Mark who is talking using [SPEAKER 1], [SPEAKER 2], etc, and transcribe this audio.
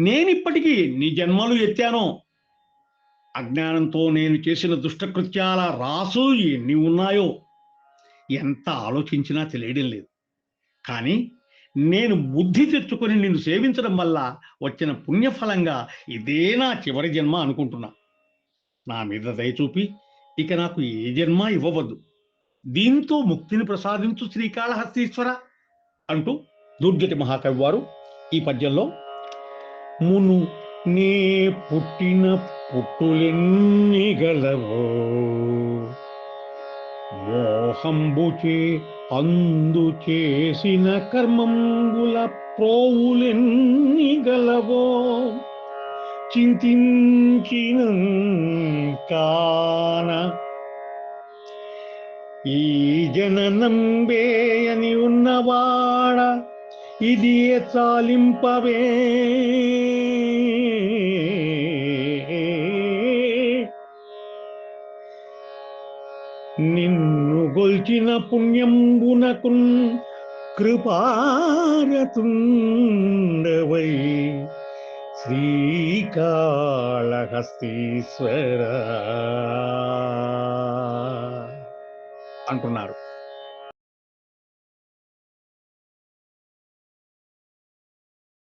[SPEAKER 1] నేనిప్పటికీ నీ జన్మలు ఎత్తానో. అజ్ఞానంతో నేను చేసిన దుష్టకృత్యాల రాసు ఎన్ని ఉన్నాయో ఎంత ఆలోచించినా తెలియడం లేదు. కానీ నేను బుద్ధి తెచ్చుకొని నిన్ను సేవించడం వల్ల వచ్చిన పుణ్యఫలంగా ఇదే నా చివరి జన్మ అనుకుంటున్నా. నా మీద దయచూపి ఇక నాకు ఏ జన్మ ఇవ్వవద్దు. దీంతో ముక్తిని ప్రసాదించు శ్రీకాళహస్తీశ్వర అంటూ దుర్గతి మహాకవి వారు ఈ పద్యంలో మును నే పుట్టిన పుట్టులెన్ని గలవో? మోహంబుచే అందు చేసిన కర్మంబుల ప్రోవులెన్ని గలవో? చింతించిన కాన ఈ జననంబేయని ఉన్నవాడ ఇది చాలింపవే? నిన్ను గొల్చిన పుణ్యంబునకున్ కృపారతుండవై శ్రీకాళహస్తీశ్వర. అంటున్నారు.